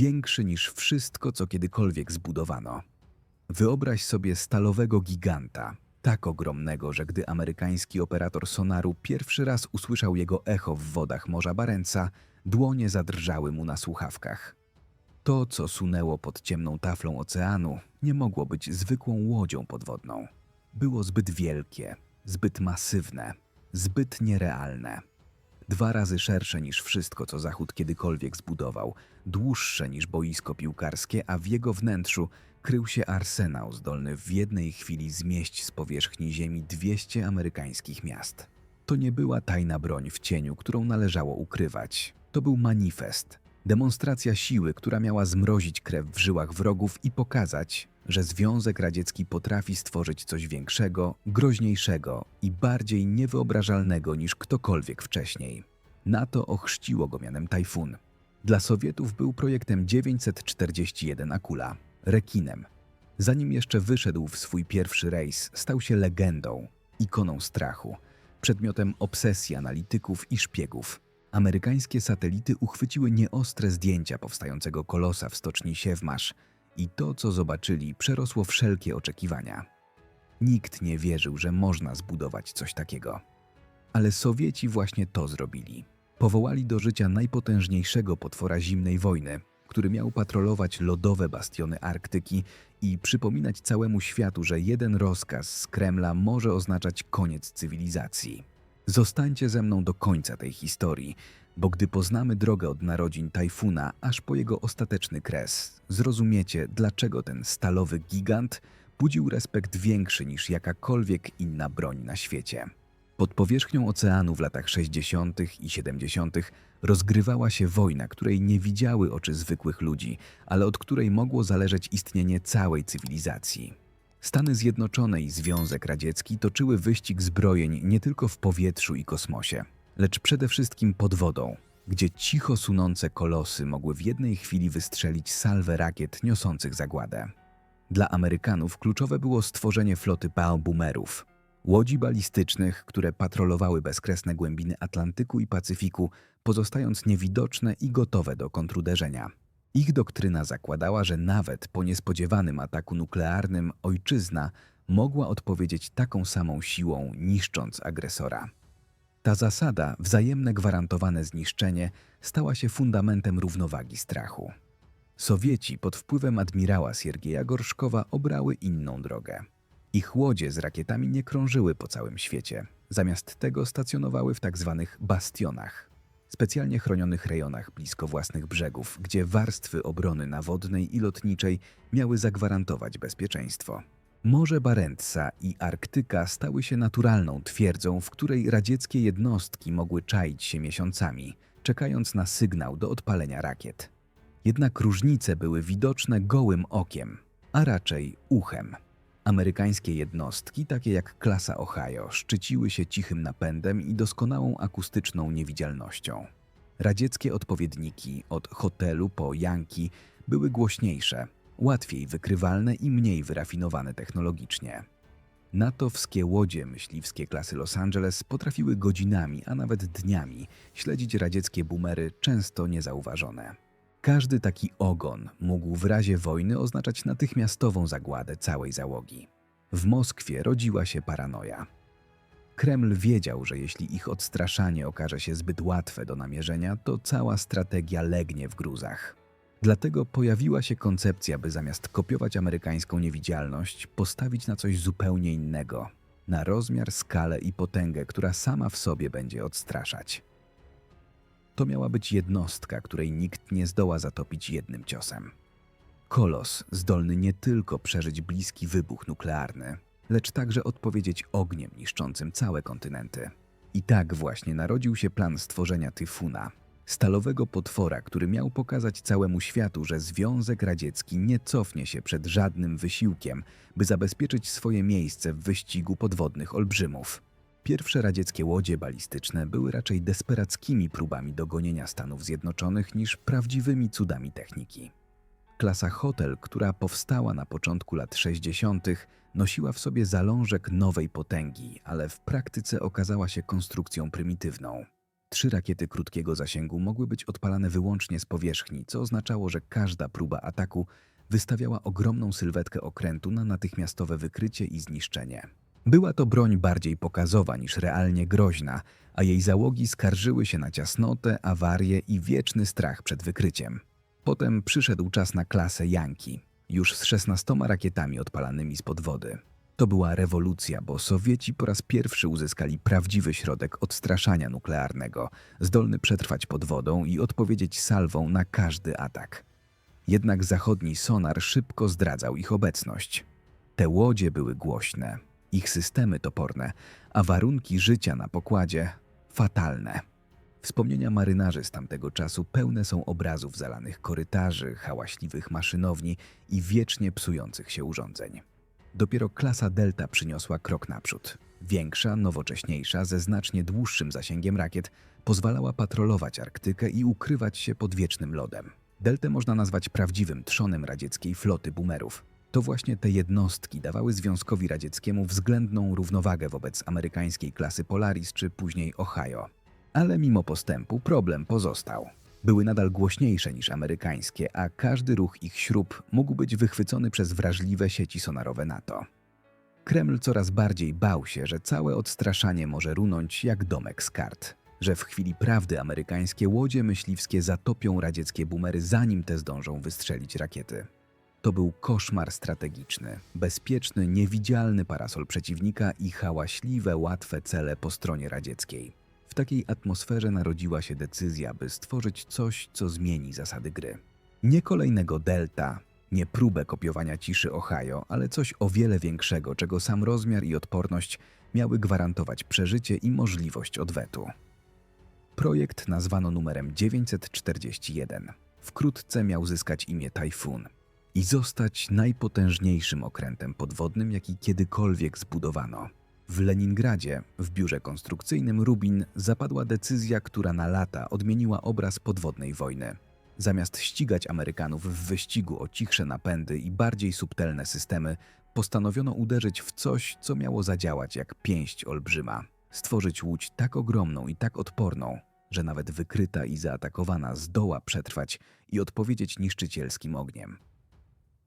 większy niż wszystko, co kiedykolwiek zbudowano. Wyobraź sobie stalowego giganta, tak ogromnego, że gdy amerykański operator sonaru pierwszy raz usłyszał jego echo w wodach Morza Barenca, dłonie zadrżały mu na słuchawkach. To, co sunęło pod ciemną taflą oceanu, nie mogło być zwykłą łodzią podwodną. Było zbyt wielkie, zbyt masywne, zbyt nierealne. Dwa razy szersze niż wszystko, co Zachód kiedykolwiek zbudował, dłuższe niż boisko piłkarskie, a w jego wnętrzu krył się arsenał zdolny w jednej chwili zmieść z powierzchni ziemi 200 amerykańskich miast. To nie była tajna broń w cieniu, którą należało ukrywać. To był manifest, demonstracja siły, która miała zmrozić krew w żyłach wrogów i pokazać, że Związek Radziecki potrafi stworzyć coś większego, groźniejszego i bardziej niewyobrażalnego niż ktokolwiek wcześniej. NATO ochrzciło go mianem Tajfun. Dla Sowietów był projektem 941 Akula, rekinem. Zanim jeszcze wyszedł w swój pierwszy rejs, stał się legendą, ikoną strachu, przedmiotem obsesji analityków i szpiegów. Amerykańskie satelity uchwyciły nieostre zdjęcia powstającego kolosa w stoczni Siewmasz i to, co zobaczyli, przerosło wszelkie oczekiwania. Nikt nie wierzył, że można zbudować coś takiego. Ale Sowieci właśnie to zrobili. Powołali do życia najpotężniejszego potwora zimnej wojny, który miał patrolować lodowe bastiony Arktyki i przypominać całemu światu, że jeden rozkaz z Kremla może oznaczać koniec cywilizacji. Zostańcie ze mną do końca tej historii, bo gdy poznamy drogę od narodzin Tajfuna aż po jego ostateczny kres, zrozumiecie, dlaczego ten stalowy gigant budził respekt większy niż jakakolwiek inna broń na świecie. Pod powierzchnią oceanu w latach 60. i 70. rozgrywała się wojna, której nie widziały oczy zwykłych ludzi, ale od której mogło zależeć istnienie całej cywilizacji. Stany Zjednoczone i Związek Radziecki toczyły wyścig zbrojeń nie tylko w powietrzu i kosmosie, lecz przede wszystkim pod wodą, gdzie cicho sunące kolosy mogły w jednej chwili wystrzelić salwę rakiet niosących zagładę. Dla Amerykanów kluczowe było stworzenie floty Boomerów, łodzi balistycznych, które patrolowały bezkresne głębiny Atlantyku i Pacyfiku, pozostając niewidoczne i gotowe do kontruderzenia. Ich doktryna zakładała, że nawet po niespodziewanym ataku nuklearnym ojczyzna mogła odpowiedzieć taką samą siłą, niszcząc agresora. Ta zasada, wzajemne gwarantowane zniszczenie, stała się fundamentem równowagi strachu. Sowieci pod wpływem admirała Siergieja Gorszkowa obrały inną drogę. Ich łodzie z rakietami nie krążyły po całym świecie. Zamiast tego stacjonowały w tak zwanych bastionach, specjalnie chronionych rejonach blisko własnych brzegów, gdzie warstwy obrony nawodnej i lotniczej miały zagwarantować bezpieczeństwo. Morze Barentsa i Arktyka stały się naturalną twierdzą, w której radzieckie jednostki mogły czaić się miesiącami, czekając na sygnał do odpalenia rakiet. Jednak różnice były widoczne gołym okiem, a raczej uchem. Amerykańskie jednostki, takie jak klasa Ohio, szczyciły się cichym napędem i doskonałą akustyczną niewidzialnością. Radzieckie odpowiedniki, od hotelu po Yankee, były głośniejsze, łatwiej wykrywalne i mniej wyrafinowane technologicznie. Natowskie łodzie myśliwskie klasy Los Angeles potrafiły godzinami, a nawet dniami śledzić radzieckie boomery często niezauważone. Każdy taki ogon mógł w razie wojny oznaczać natychmiastową zagładę całej załogi. W Moskwie rodziła się paranoja. Kreml wiedział, że jeśli ich odstraszanie okaże się zbyt łatwe do namierzenia, to cała strategia legnie w gruzach. Dlatego pojawiła się koncepcja, by zamiast kopiować amerykańską niewidzialność, postawić na coś zupełnie innego na rozmiar, skalę i potęgę, która sama w sobie będzie odstraszać. To miała być jednostka, której nikt nie zdoła zatopić jednym ciosem. Kolos zdolny nie tylko przeżyć bliski wybuch nuklearny, lecz także odpowiedzieć ogniem niszczącym całe kontynenty. I tak właśnie narodził się plan stworzenia Tyfuna, stalowego potwora, który miał pokazać całemu światu, że Związek Radziecki nie cofnie się przed żadnym wysiłkiem, by zabezpieczyć swoje miejsce w wyścigu podwodnych olbrzymów. Pierwsze radzieckie łodzie balistyczne były raczej desperackimi próbami dogonienia Stanów Zjednoczonych niż prawdziwymi cudami techniki. Klasa Hotel, która powstała na początku lat 60., nosiła w sobie zalążek nowej potęgi, ale w praktyce okazała się konstrukcją prymitywną. Trzy rakiety krótkiego zasięgu mogły być odpalane wyłącznie z powierzchni, co oznaczało, że każda próba ataku wystawiała ogromną sylwetkę okrętu na natychmiastowe wykrycie i zniszczenie. Była to broń bardziej pokazowa niż realnie groźna, a jej załogi skarżyły się na ciasnotę, awarię i wieczny strach przed wykryciem. Potem przyszedł czas na klasę Yankee, już z 16 rakietami odpalanymi spod wody. To była rewolucja, bo Sowieci po raz pierwszy uzyskali prawdziwy środek odstraszania nuklearnego, zdolny przetrwać pod wodą i odpowiedzieć salwą na każdy atak. Jednak zachodni sonar szybko zdradzał ich obecność. Te łodzie były głośne, ich systemy toporne, a warunki życia na pokładzie fatalne. Wspomnienia marynarzy z tamtego czasu pełne są obrazów zalanych korytarzy, hałaśliwych maszynowni i wiecznie psujących się urządzeń. Dopiero klasa Delta przyniosła krok naprzód. Większa, nowocześniejsza, ze znacznie dłuższym zasięgiem rakiet pozwalała patrolować Arktykę i ukrywać się pod wiecznym lodem. Deltę można nazwać prawdziwym trzonem radzieckiej floty boomerów. To właśnie te jednostki dawały Związkowi Radzieckiemu względną równowagę wobec amerykańskiej klasy Polaris czy później Ohio. Ale mimo postępu problem pozostał. Były nadal głośniejsze niż amerykańskie, a każdy ruch ich śrub mógł być wychwycony przez wrażliwe sieci sonarowe NATO. Kreml coraz bardziej bał się, że całe odstraszanie może runąć jak domek z kart, że w chwili prawdy amerykańskie łodzie myśliwskie zatopią radzieckie bumery, zanim te zdążą wystrzelić rakiety. To był koszmar strategiczny, bezpieczny, niewidzialny parasol przeciwnika i hałaśliwe, łatwe cele po stronie radzieckiej. Takiej atmosferze narodziła się decyzja, by stworzyć coś, co zmieni zasady gry. Nie kolejnego Delta, nie próbę kopiowania ciszy Ohio, ale coś o wiele większego, czego sam rozmiar i odporność miały gwarantować przeżycie i możliwość odwetu. Projekt nazwano numerem 941. Wkrótce miał zyskać imię Tajfun i zostać najpotężniejszym okrętem podwodnym, jaki kiedykolwiek zbudowano. W Leningradzie, w biurze konstrukcyjnym Rubin, zapadła decyzja, która na lata odmieniła obraz podwodnej wojny. Zamiast ścigać Amerykanów w wyścigu o cichsze napędy i bardziej subtelne systemy, postanowiono uderzyć w coś, co miało zadziałać jak pięść olbrzyma. Stworzyć łódź tak ogromną i tak odporną, że nawet wykryta i zaatakowana zdoła przetrwać i odpowiedzieć niszczycielskim ogniem.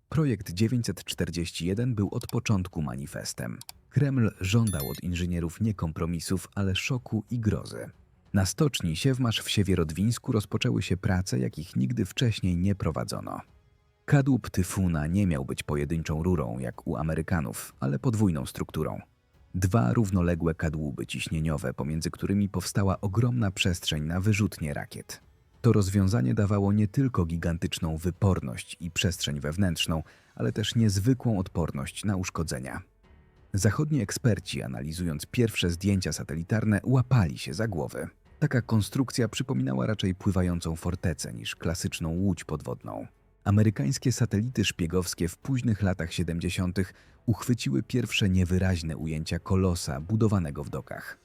Projekt 941 był od początku manifestem. Kreml żądał od inżynierów nie kompromisów, ale szoku i grozy. Na stoczni Siewmasz w Siewierodwińsku rozpoczęły się prace, jakich nigdy wcześniej nie prowadzono. Kadłub Tyfuna nie miał być pojedynczą rurą, jak u Amerykanów, ale podwójną strukturą. Dwa równoległe kadłuby ciśnieniowe, pomiędzy którymi powstała ogromna przestrzeń na wyrzutnie rakiet. To rozwiązanie dawało nie tylko gigantyczną wyporność i przestrzeń wewnętrzną, ale też niezwykłą odporność na uszkodzenia. Zachodni eksperci, analizując pierwsze zdjęcia satelitarne, łapali się za głowy. Taka konstrukcja przypominała raczej pływającą fortecę niż klasyczną łódź podwodną. Amerykańskie satelity szpiegowskie w późnych latach 70. uchwyciły pierwsze niewyraźne ujęcia kolosa budowanego w dokach.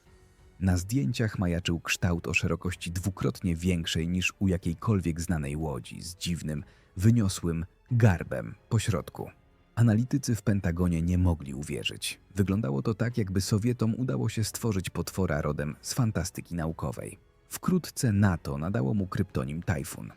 Na zdjęciach majaczył kształt o szerokości dwukrotnie większej niż u jakiejkolwiek znanej łodzi, z dziwnym, wyniosłym garbem po środku. Analitycy w Pentagonie nie mogli uwierzyć. Wyglądało to tak, jakby Sowietom udało się stworzyć potwora rodem z fantastyki naukowej. Wkrótce NATO nadało mu kryptonim Tajfun.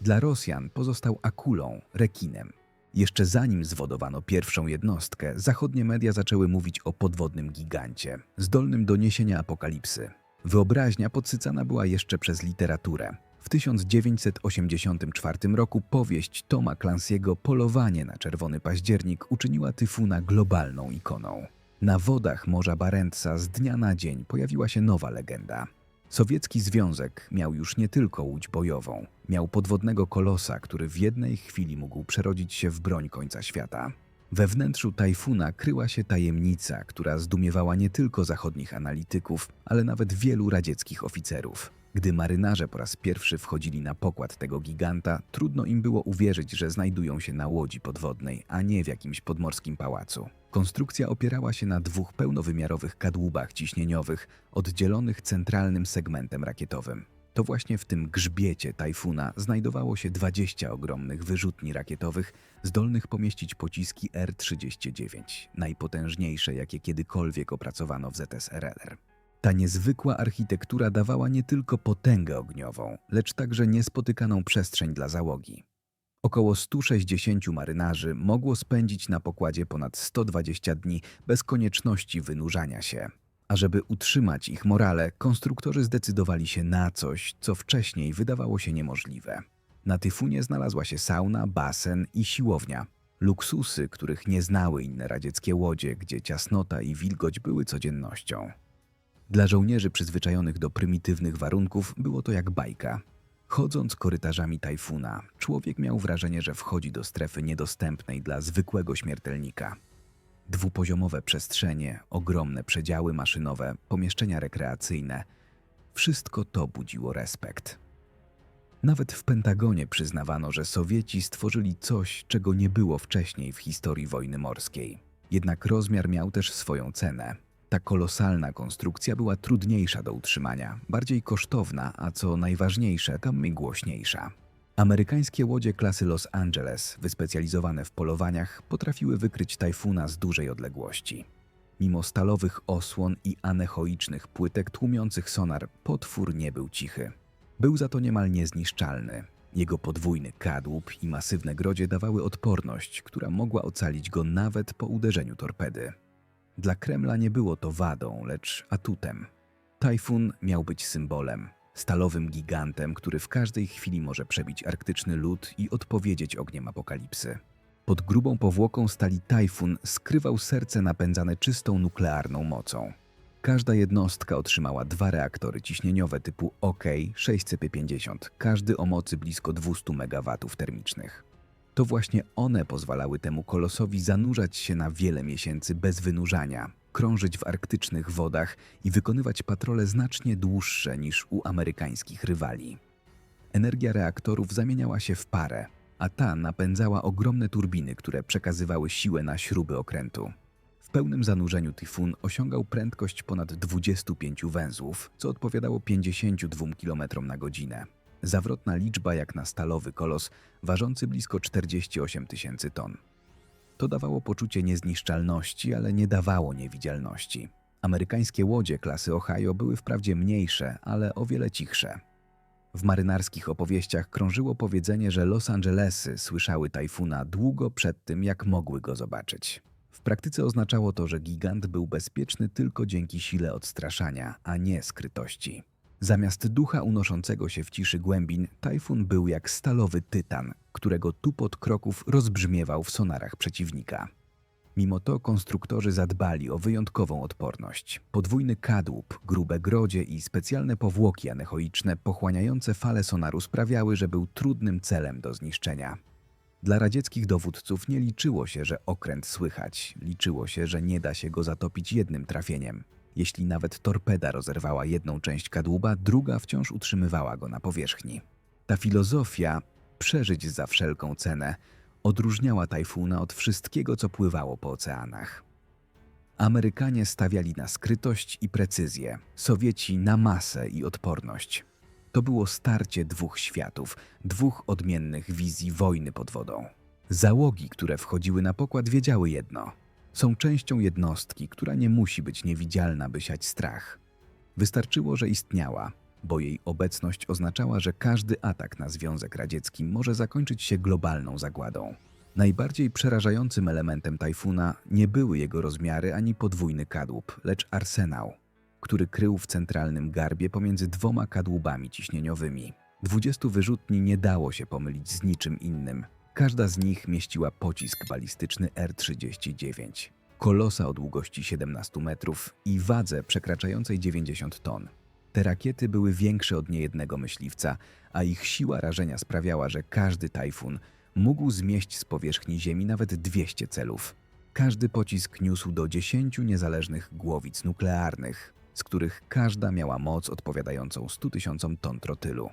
Dla Rosjan pozostał akulą, rekinem. Jeszcze zanim zwodowano pierwszą jednostkę, zachodnie media zaczęły mówić o podwodnym gigancie, zdolnym do niesienia apokalipsy. Wyobraźnia podsycana była jeszcze przez literaturę. W 1984 roku powieść Toma Clancy'ego Polowanie na czerwony październik uczyniła Tyfuna globalną ikoną. Na wodach Morza Barentsa z dnia na dzień pojawiła się nowa legenda. Sowiecki Związek miał już nie tylko łódź bojową, miał podwodnego kolosa, który w jednej chwili mógł przerodzić się w broń końca świata. We wnętrzu Tajfuna kryła się tajemnica, która zdumiewała nie tylko zachodnich analityków, ale nawet wielu radzieckich oficerów. Gdy marynarze po raz pierwszy wchodzili na pokład tego giganta, trudno im było uwierzyć, że znajdują się na łodzi podwodnej, a nie w jakimś podmorskim pałacu. Konstrukcja opierała się na dwóch pełnowymiarowych kadłubach ciśnieniowych, oddzielonych centralnym segmentem rakietowym. To właśnie w tym grzbiecie tajfuna znajdowało się 20 ogromnych wyrzutni rakietowych, zdolnych pomieścić pociski R-39, najpotężniejsze, jakie kiedykolwiek opracowano w ZSRR. Ta niezwykła architektura dawała nie tylko potęgę ogniową, lecz także niespotykaną przestrzeń dla załogi. Około 160 marynarzy mogło spędzić na pokładzie ponad 120 dni bez konieczności wynurzania się. A żeby utrzymać ich morale, konstruktorzy zdecydowali się na coś, co wcześniej wydawało się niemożliwe. Na Tyfunie znalazła się sauna, basen i siłownia. Luksusy, których nie znały inne radzieckie łodzie, gdzie ciasnota i wilgoć były codziennością. Dla żołnierzy przyzwyczajonych do prymitywnych warunków było to jak bajka. Chodząc korytarzami tajfuna, człowiek miał wrażenie, że wchodzi do strefy niedostępnej dla zwykłego śmiertelnika. Dwupoziomowe przestrzenie, ogromne przedziały maszynowe, pomieszczenia rekreacyjne wszystko to budziło respekt. Nawet w Pentagonie przyznawano, że Sowieci stworzyli coś, czego nie było wcześniej w historii wojny morskiej. Jednak rozmiar miał też swoją cenę. Ta kolosalna konstrukcja była trudniejsza do utrzymania, bardziej kosztowna, a co najważniejsze, tam głośniejsza. Amerykańskie łodzie klasy Los Angeles, wyspecjalizowane w polowaniach, potrafiły wykryć tajfuna z dużej odległości. Mimo stalowych osłon i anechoicznych płytek tłumiących sonar, potwór nie był cichy. Był za to niemal niezniszczalny. Jego podwójny kadłub i masywne grodzie dawały odporność, która mogła ocalić go nawet po uderzeniu torpedy. Dla Kremla nie było to wadą, lecz atutem. Tajfun miał być symbolem, stalowym gigantem, który w każdej chwili może przebić arktyczny lód i odpowiedzieć ogniem apokalipsy. Pod grubą powłoką stali Tajfun skrywał serce napędzane czystą nuklearną mocą. Każda jednostka otrzymała dwa reaktory ciśnieniowe typu OK 650, każdy o mocy blisko 200 MW termicznych. To właśnie one pozwalały temu kolosowi zanurzać się na wiele miesięcy bez wynurzania, krążyć w arktycznych wodach i wykonywać patrole znacznie dłuższe niż u amerykańskich rywali. Energia reaktorów zamieniała się w parę, a ta napędzała ogromne turbiny, które przekazywały siłę na śruby okrętu. W pełnym zanurzeniu Tyfun osiągał prędkość ponad 25 węzłów, co odpowiadało 52 km na godzinę. Zawrotna liczba jak na stalowy kolos, ważący blisko 48 tysięcy ton. To dawało poczucie niezniszczalności, ale nie dawało niewidzialności. Amerykańskie łodzie klasy Ohio były wprawdzie mniejsze, ale o wiele cichsze. W marynarskich opowieściach krążyło powiedzenie, że Los Angelesy słyszały tajfuna długo przed tym, jak mogły go zobaczyć. W praktyce oznaczało to, że gigant był bezpieczny tylko dzięki sile odstraszania, a nie skrytości. Zamiast ducha unoszącego się w ciszy głębin, tajfun był jak stalowy tytan, którego tupot kroków rozbrzmiewał w sonarach przeciwnika. Mimo to konstruktorzy zadbali o wyjątkową odporność. Podwójny kadłub, grube grodzie i specjalne powłoki anechoiczne pochłaniające fale sonaru sprawiały, że był trudnym celem do zniszczenia. Dla radzieckich dowódców nie liczyło się, że okręt słychać, liczyło się, że nie da się go zatopić jednym trafieniem. Jeśli nawet torpeda rozerwała jedną część kadłuba, druga wciąż utrzymywała go na powierzchni. Ta filozofia, przeżyć za wszelką cenę, odróżniała tajfuna od wszystkiego, co pływało po oceanach. Amerykanie stawiali na skrytość i precyzję, Sowieci na masę i odporność. To było starcie dwóch światów, dwóch odmiennych wizji wojny pod wodą. Załogi, które wchodziły na pokład, wiedziały jedno: są częścią jednostki, która nie musi być niewidzialna, by siać strach. Wystarczyło, że istniała, bo jej obecność oznaczała, że każdy atak na Związek Radziecki może zakończyć się globalną zagładą. Najbardziej przerażającym elementem tajfuna nie były jego rozmiary ani podwójny kadłub, lecz arsenał, który krył w centralnym garbie pomiędzy dwoma kadłubami ciśnieniowymi. 20 wyrzutni nie dało się pomylić z niczym innym. Każda z nich mieściła pocisk balistyczny R-39, kolosa o długości 17 metrów i wadze przekraczającej 90 ton. Te rakiety były większe od niejednego myśliwca, a ich siła rażenia sprawiała, że każdy tajfun mógł zmieść z powierzchni Ziemi nawet 200 celów. Każdy pocisk niósł do 10 niezależnych głowic nuklearnych, z których każda miała moc odpowiadającą 100 tysiącom ton trotylu.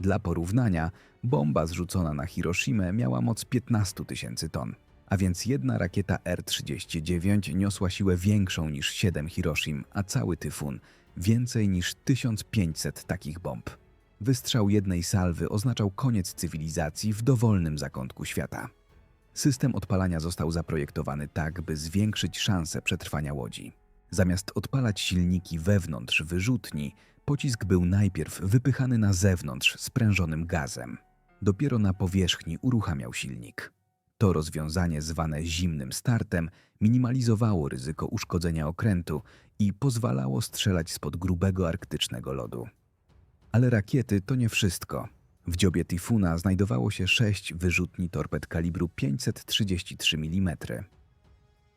Dla porównania, bomba zrzucona na Hiroshimę miała moc 15 tysięcy ton, a więc jedna rakieta R-39 niosła siłę większą niż 7 Hiroshim, a cały tyfun więcej niż 1500 takich bomb. Wystrzał jednej salwy oznaczał koniec cywilizacji w dowolnym zakątku świata. System odpalania został zaprojektowany tak, by zwiększyć szanse przetrwania łodzi. Zamiast odpalać silniki wewnątrz wyrzutni, pocisk był najpierw wypychany na zewnątrz sprężonym gazem. Dopiero na powierzchni uruchamiał silnik. To rozwiązanie zwane zimnym startem minimalizowało ryzyko uszkodzenia okrętu i pozwalało strzelać spod grubego arktycznego lodu. Ale rakiety to nie wszystko. W dziobie Tyfuna znajdowało się sześć wyrzutni torped kalibru 533 mm.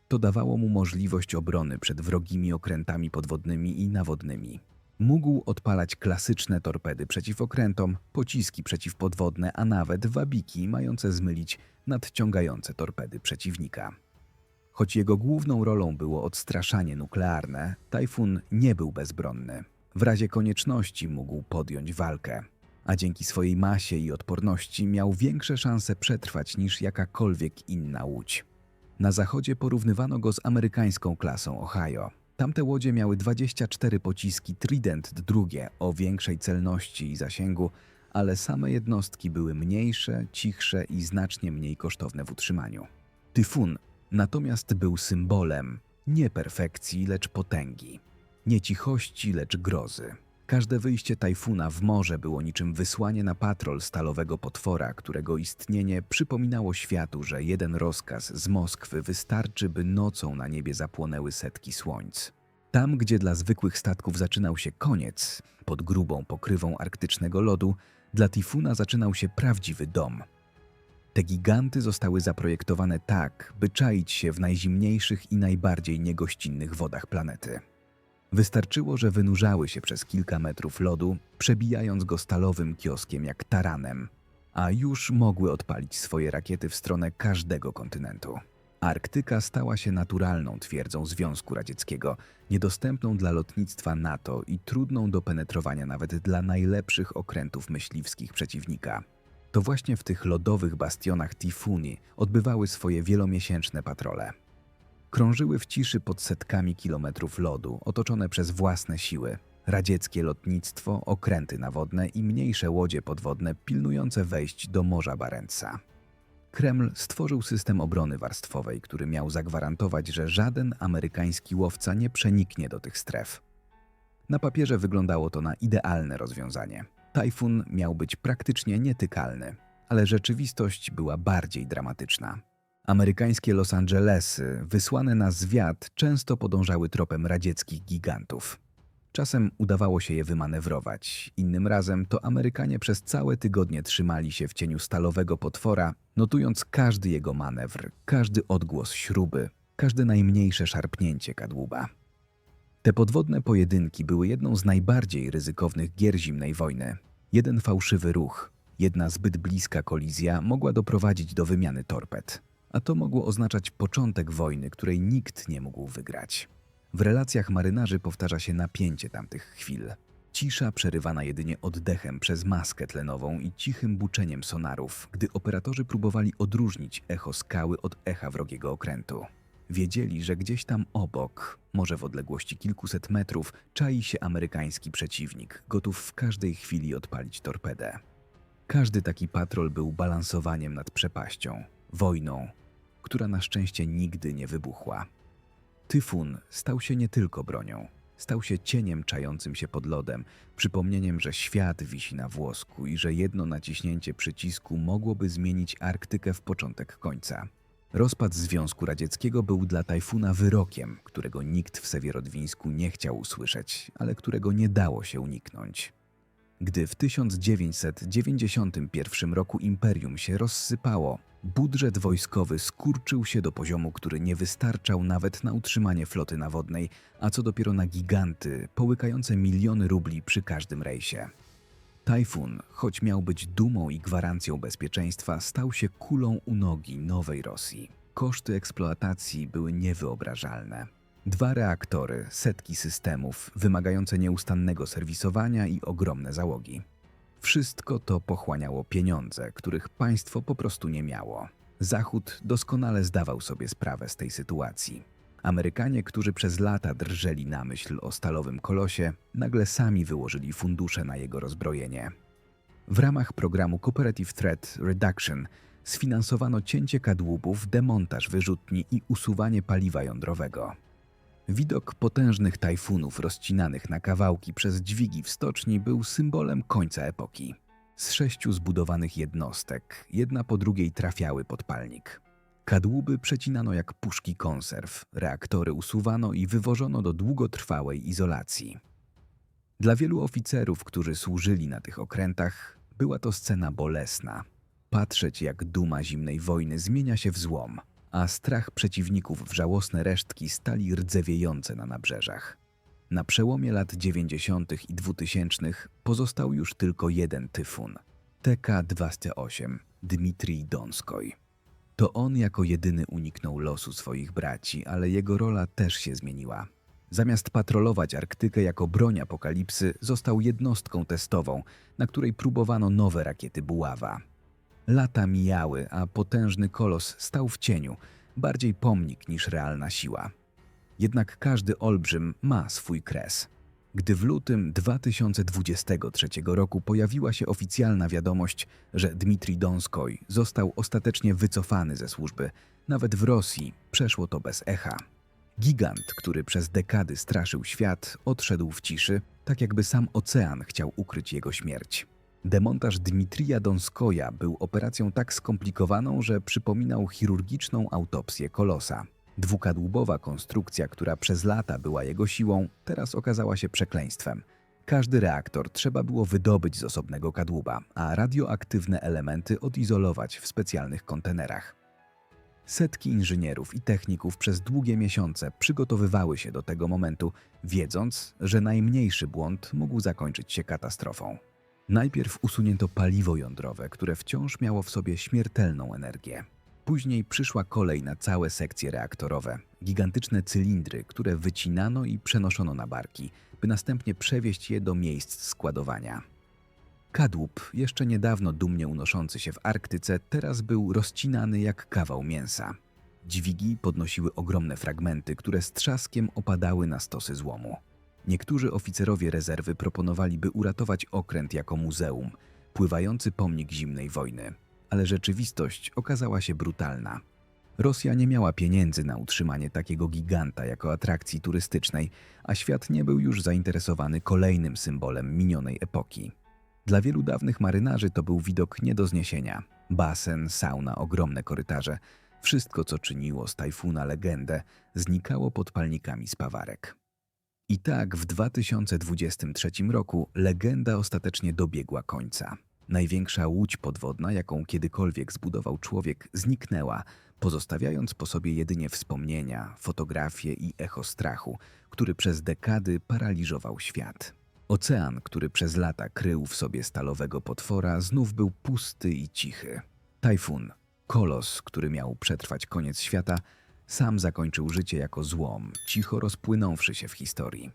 To dawało mu możliwość obrony przed wrogimi okrętami podwodnymi i nawodnymi. Mógł odpalać klasyczne torpedy przeciw okrętom, pociski przeciwpodwodne, a nawet wabiki mające zmylić nadciągające torpedy przeciwnika. Choć jego główną rolą było odstraszanie nuklearne, Tajfun nie był bezbronny. W razie konieczności mógł podjąć walkę, a dzięki swojej masie i odporności miał większe szanse przetrwać niż jakakolwiek inna łódź. Na zachodzie porównywano go z amerykańską klasą Ohio. Tamte łodzie miały 24 pociski Trident II o większej celności i zasięgu, ale same jednostki były mniejsze, cichsze i znacznie mniej kosztowne w utrzymaniu. Tyfun natomiast był symbolem nie perfekcji, lecz potęgi, nie cichości, lecz grozy. Każde wyjście tajfuna w morze było niczym wysłanie na patrol stalowego potwora, którego istnienie przypominało światu, że jeden rozkaz z Moskwy wystarczy, by nocą na niebie zapłonęły setki słońc. Tam, gdzie dla zwykłych statków zaczynał się koniec, pod grubą pokrywą arktycznego lodu, dla Tifuna zaczynał się prawdziwy dom. Te giganty zostały zaprojektowane tak, by czaić się w najzimniejszych i najbardziej niegościnnych wodach planety. Wystarczyło, że wynurzały się przez kilka metrów lodu, przebijając go stalowym kioskiem jak taranem, a już mogły odpalić swoje rakiety w stronę każdego kontynentu. Arktyka stała się naturalną twierdzą Związku Radzieckiego, niedostępną dla lotnictwa NATO i trudną do penetrowania nawet dla najlepszych okrętów myśliwskich przeciwnika. To właśnie w tych lodowych bastionach Tifuni odbywały swoje wielomiesięczne patrole. Krążyły w ciszy pod setkami kilometrów lodu, otoczone przez własne siły. Radzieckie lotnictwo, okręty nawodne i mniejsze łodzie podwodne pilnujące wejść do Morza Barentsa. Kreml stworzył system obrony warstwowej, który miał zagwarantować, że żaden amerykański łowca nie przeniknie do tych stref. Na papierze wyglądało to na idealne rozwiązanie. Tajfun miał być praktycznie nietykalny, ale rzeczywistość była bardziej dramatyczna. Amerykańskie Los Angelesy, wysłane na zwiat, często podążały tropem radzieckich gigantów. Czasem udawało się je wymanewrować, innym razem to Amerykanie przez całe tygodnie trzymali się w cieniu stalowego potwora, notując każdy jego manewr, każdy odgłos śruby, każde najmniejsze szarpnięcie kadłuba. Te podwodne pojedynki były jedną z najbardziej ryzykownych gier zimnej wojny. Jeden fałszywy ruch, jedna zbyt bliska kolizja mogła doprowadzić do wymiany torped, a to mogło oznaczać początek wojny, której nikt nie mógł wygrać. W relacjach marynarzy powtarza się napięcie tamtych chwil. Cisza przerywana jedynie oddechem przez maskę tlenową i cichym buczeniem sonarów, gdy operatorzy próbowali odróżnić echo skały od echa wrogiego okrętu. Wiedzieli, że gdzieś tam obok, może w odległości kilkuset metrów, czai się amerykański przeciwnik, gotów w każdej chwili odpalić torpedę. Każdy taki patrol był balansowaniem nad przepaścią, wojną, która na szczęście nigdy nie wybuchła. Tyfun stał się nie tylko bronią. Stał się cieniem czającym się pod lodem, przypomnieniem, że świat wisi na włosku i że jedno naciśnięcie przycisku mogłoby zmienić Arktykę w początek końca. Rozpad Związku Radzieckiego był dla Tajfuna wyrokiem, którego nikt w Sewierodwińsku nie chciał usłyszeć, ale którego nie dało się uniknąć. Gdy w 1991 roku imperium się rozsypało, budżet wojskowy skurczył się do poziomu, który nie wystarczał nawet na utrzymanie floty nawodnej, a co dopiero na giganty połykające miliony rubli przy każdym rejsie. Tajfun, choć miał być dumą i gwarancją bezpieczeństwa, stał się kulą u nogi nowej Rosji. Koszty eksploatacji były niewyobrażalne. Dwa reaktory, setki systemów, wymagające nieustannego serwisowania i ogromne załogi. Wszystko to pochłaniało pieniądze, których państwo po prostu nie miało. Zachód doskonale zdawał sobie sprawę z tej sytuacji. Amerykanie, którzy przez lata drżeli na myśl o stalowym kolosie, nagle sami wyłożyli fundusze na jego rozbrojenie. W ramach programu Cooperative Threat Reduction sfinansowano cięcie kadłubów, demontaż wyrzutni i usuwanie paliwa jądrowego. Widok potężnych tajfunów rozcinanych na kawałki przez dźwigi w stoczni był symbolem końca epoki. Z sześciu zbudowanych jednostek, jedna po drugiej trafiały pod palnik. Kadłuby przecinano jak puszki konserw, reaktory usuwano i wywożono do długotrwałej izolacji. Dla wielu oficerów, którzy służyli na tych okrętach, była to scena bolesna. Patrzeć, jak duma zimnej wojny zmienia się w złom, a strach przeciwników w żałosne resztki stali rdzewiejące na nabrzeżach. Na przełomie lat 90. i 2000 pozostał już tylko jeden tyfun TK-208 Dmitrij Donskoj. To on jako jedyny uniknął losu swoich braci, ale jego rola też się zmieniła. Zamiast patrolować Arktykę jako broń apokalipsy, został jednostką testową, na której próbowano nowe rakiety Buława. Lata mijały, a potężny kolos stał w cieniu, bardziej pomnik niż realna siła. Jednak każdy olbrzym ma swój kres. Gdy w lutym 2023 roku pojawiła się oficjalna wiadomość, że Dmitrij Donskoj został ostatecznie wycofany ze służby, nawet w Rosji przeszło to bez echa. Gigant, który przez dekady straszył świat, odszedł w ciszy, tak jakby sam ocean chciał ukryć jego śmierć. Demontaż Dmitrija Donskoja był operacją tak skomplikowaną, że przypominał chirurgiczną autopsję kolosa. Dwukadłubowa konstrukcja, która przez lata była jego siłą, teraz okazała się przekleństwem. Każdy reaktor trzeba było wydobyć z osobnego kadłuba, a radioaktywne elementy odizolować w specjalnych kontenerach. Setki inżynierów i techników przez długie miesiące przygotowywały się do tego momentu, wiedząc, że najmniejszy błąd mógł zakończyć się katastrofą. Najpierw usunięto paliwo jądrowe, które wciąż miało w sobie śmiertelną energię. Później przyszła kolej na całe sekcje reaktorowe, gigantyczne cylindry, które wycinano i przenoszono na barki, by następnie przewieźć je do miejsc składowania. Kadłub, jeszcze niedawno dumnie unoszący się w Arktyce, teraz był rozcinany jak kawał mięsa. Dźwigi podnosiły ogromne fragmenty, które z trzaskiem opadały na stosy złomu. Niektórzy oficerowie rezerwy proponowali, by uratować okręt jako muzeum, pływający pomnik zimnej wojny. Ale rzeczywistość okazała się brutalna. Rosja nie miała pieniędzy na utrzymanie takiego giganta jako atrakcji turystycznej, a świat nie był już zainteresowany kolejnym symbolem minionej epoki. Dla wielu dawnych marynarzy to był widok nie do zniesienia. Basen, sauna, ogromne korytarze. Wszystko, co czyniło z tajfuna legendę, znikało pod palnikami spawarek. I tak w 2023 roku legenda ostatecznie dobiegła końca. Największa łódź podwodna, jaką kiedykolwiek zbudował człowiek, zniknęła, pozostawiając po sobie jedynie wspomnienia, fotografie i echo strachu, który przez dekady paraliżował świat. Ocean, który przez lata krył w sobie stalowego potwora, znów był pusty i cichy. Tajfun, kolos, który miał przetrwać koniec świata, sam zakończył życie jako złom, cicho rozpłynąwszy się w historii.